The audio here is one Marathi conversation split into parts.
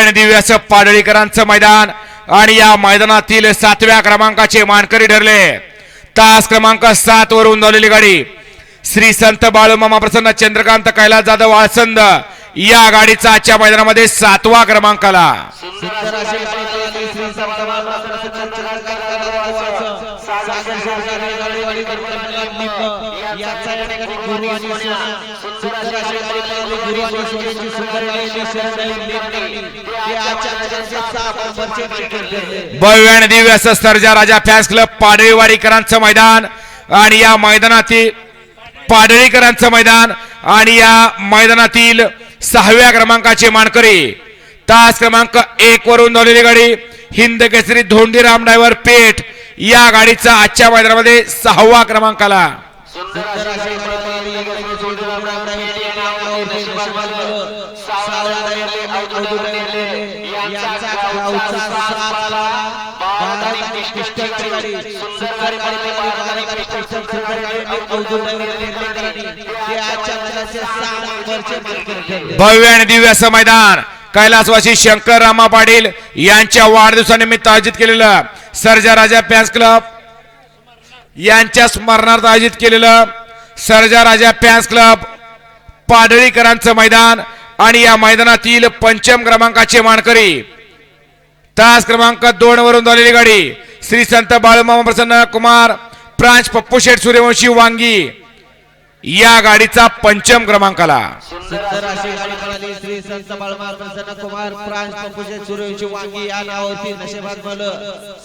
आणि दिव्य पाडळीकरांचं मैदान. आणि या मैदानातील सातव्या क्रमांकाचे मानकरी ठरले. तास क्रमांक सात वर उंदावलेली गाडी. श्री संत बाळूमामा प्रसन्न चंद्रकांत कैलास जाधव आळसंद या गाडीचा आजच्या मैदानामध्ये सातवा क्रमांक आला अशी गाडी पळाली श्री संत बाळा प्रसन्न चंद्रकांत गावाचं सागर शेजारी गाडी गाडी गणपती निंब याचा या ठिकाणी गुरु आणि सुंदर गुरु आणि सोन्याची सुंदर भव्य आणि दिव्य असं सर्जा राजा फॅन्स क्लब पाडळीवाडीकरांचं मैदान आणि या मैदानातील पाडळीकरांचं मैदान आणि या मैदानातील सहाव्या क्रमांकाचे मानकरी. तास क्रमांक एक वरून धावलेली गाडी. हिंद केसरी धोंडीराम डायव्हर पेठ. या गाडीचा आजच्या मैदानामध्ये सहावा मानकरी ठरले भव्य आणि दिव्य असं मैदान. कैलासवासी शंकर रामा पाटील यांच्या वाढदिवसानिमित्त आयोजित केलेलं सर्जा राजा फॅन्स क्लब यांच्या स्मरणार्थ आयोजित केलेलं सर्जा राजा फॅन्स क्लब पाडळीकरांचं मैदान आणि या मैदानातील पंचम क्रमांकाचे मानकरी. तास क्रमांक दोन वरून झालेली गाडी श्री संत बाळूमामा प्रसन्न कुमार प्रांच पप्पू शेठ सूर्यवंशी वांगी. या गाडीचा पंचम क्रमांकाला. सुंदर अशी गाडी पळाली. श्री संत बाळमार प्रसन्न कुमार प्रांश पंपुजे सूर्यवंशी वांगी या नावावरती नशेबाद मल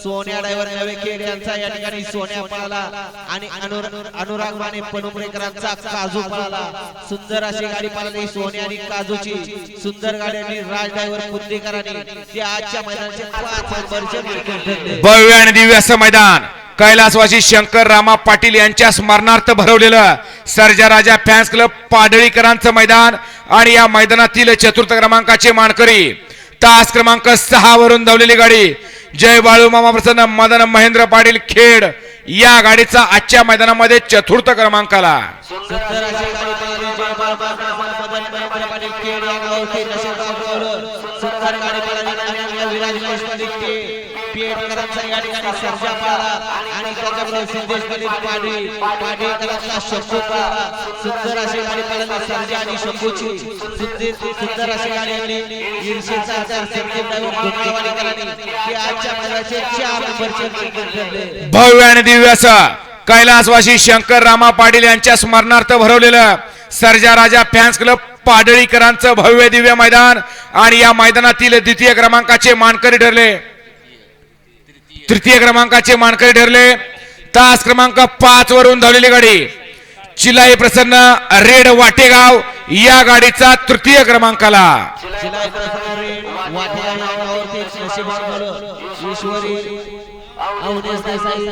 सोन्या ड्रायव्हर नवे खेड यांचा या ठिकाणी सोन्या पळाला. आणि अनुर- अनुराग माने पनुमरेकरांचा काजू पळाला. सुंदर अशी गाडी पळाली सोन्या आणि काजूची. सुंदर गाडी आणि राज ड्रायव्हर पुद्देकरांनी ते आजच्या मैदानाचे पाच नंबरचे मानकरी ठरले. भव्य आणि दिव्य असं मैदान. कैलासवासी शंकर रामा पाटील यांच्या स्मरणार्थ भरवलेलं सर्जा राजा फॅन्स क्लब पाडळीकरांचं मैदान आणि या मैदानातील चतुर्थ क्रमांकाचे मानकरी तास क्रमांक सहा वरून धावलेली गाडी जय बाळू मामा प्रसन्न मदन महेंद्र पाटील खेड या गाडीचा आजच्या मैदानामध्ये चतुर्थ क्रमांकाला या ठिकाणी सर्जा आणि त्याच्याबरोबर सिद्धेश शंभू सुंदर अशी गाडी पळाली सर्जा आणि शंभूची. सुंदर अशी गाडी ईर्षेचा आचार संदीप ते आजच्या मैदानाचे चार नंबरचे भव्य आणि दिव्य कैलासवासी शंकर रामा पाटील यांच्या स्मरणार्थ भरवलेलं सर्जा राजा फॅन्स क्लब पाडळीकरांचं भव्य दिव्य मैदान आणि या मैदानातील द्वितीय क्रमांकाचे मानकरी ठरले. तृतीय क्रमांकाचे मानकरी ठरले. तास क्रमांक पाच वरून धावलेली गाडी. चिलाई प्रसन्न रेड वाटेगाव या गाडीचा तृतीय क्रमांकाला. शिलाई प्रसन्न अवनेश देसाई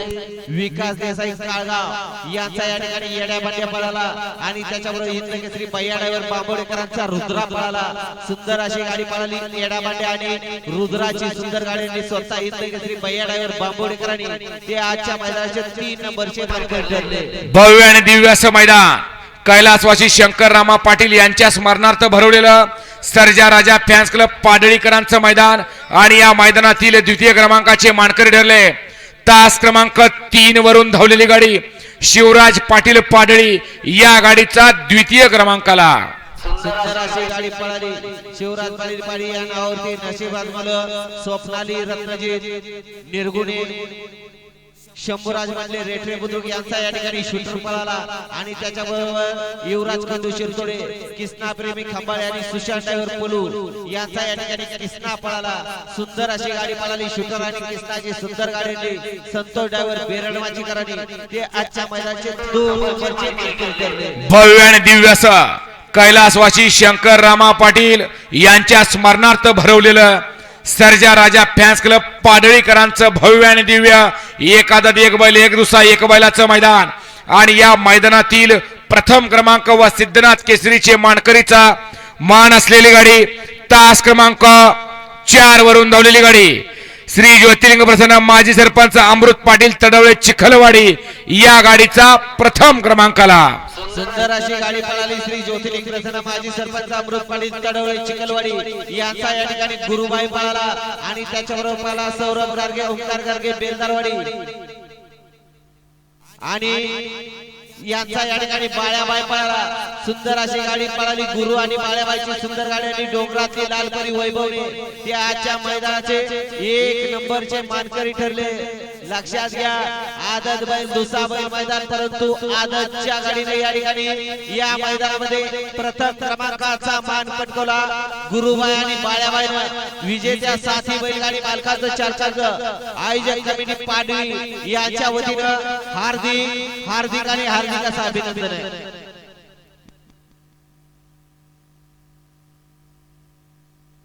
विकास देसाई काळगाव यांचा या ठिकाणी येड्या बांड्या पळाला आणि त्याच्याबरोबर हिंद केसरी भैया ड्रायव्हर बांबोडेकरांचा रुद्रा पळाला. सुंदर अशी गाडी पळाली येडा बांड्या आणि रुद्राची सुंदर गाडी स्वतः हिंद केसरी भैया ड्रायव्हर बांबोडेकरांनी ते आजच्या मैदानाचे तीन नंबरचे मानकरी ठरले. भव्य आणि दिव्य असं मैदान. कैलासवासी शंकर रामा पाटील यांच्या स्मरणार्थ भरवलेलं सर्जा राजा फॅन्स क्लब पाडळीकरांचं मैदान आणि या मैदानातील द्वितीय क्रमांकाचे मानकरी ठरले. तास क्रमांक तीन वरून धावलेली गाडी शिवराज पाटील पाडळी या गाडीचा द्वितीय क्रमांकाला. सुंदर अशी गाडी पळाली. शिवराज पाटील पाडी या नावावरती नशिबात मला स्वप्नाली रत्नजीत. निर्गुणे. शंभूराज मधले रेठरे बुद्रुक यांचा या ठिकाणी शूटर पळाला आणि त्याच्याबरोबर युवराज कंदू शिरतोडे किसना प्रेमी खंबाळ आणि सुशांत ड्रायव्हर पोलू यांचा या ठिकाणी किसना पळाला. सुंदर अशी गाडी पळाली शूटर आणि किसनाची सुंदर गाडी संतोष ड्रायव्हर बेरडमाची करानी ते आजच्या मैदानाचे भव्य आणि दिव्य असं कैलासवासी शंकर रामा पाटील यांच्या स्मरणार्थ भरवलेलं सर्जा राजा फॅन्स क्लब पाडळीकरांचं भव्य आणि दिव्य एक आदत एक बैल एक दुसरा एक बैलाचं मैदान. आणि या मैदानातील प्रथम क्रमांक व सिद्धनाथ केसरीचे मानकरीचा मान असलेली गाडी तास क्रमांक चार वरून धावलेली गाडी. श्री ज्योतिर्लिंग प्रसन्न माजी सरपंच अमृत पाटील तडवळे चिखलवाडी या गाडीचा प्रथम क्रमांकाला. सुंदर अशी गाडी पळाली श्री ज्योतिलिंग प्रसन्न माजी सरपंच अमृत तडवळे चिखलवाडी यांचा या ठिकाणी गुरुबाई पळाला आणि त्याच्याबरोबर पळाला सौरभ गार्गे ओंकार गार्गे बेलदारवाडी. आणि यांचा या ठिकाणी बाळ्याबाई पळाला. सुंदर अशी गाडी पळाली. गुरु आणि बाळ्याबाईची सुंदर गाडी आणि डोंगरातली लालपरी वैभवने. ते आजच्या मैदानाचे एक नंबरचे मानकरी ठरले. लक्षात घ्या. आदत बैल दुसरा बैल मैदान परंतु आदतच्या गाडीने या ठिकाणी या मैदानामध्ये प्रथम क्रमांकाचा मान पटकवला. गुरुबाई आणि बाळ्याबाई विजेत्या साथी बैलगाडी मालकाचं चर्चाचं आयोजक कमिटी पाडवी यांच्या वतीनं हार्दिक हार्दिक आणि हार्दिक असं अभिनंदन आहे.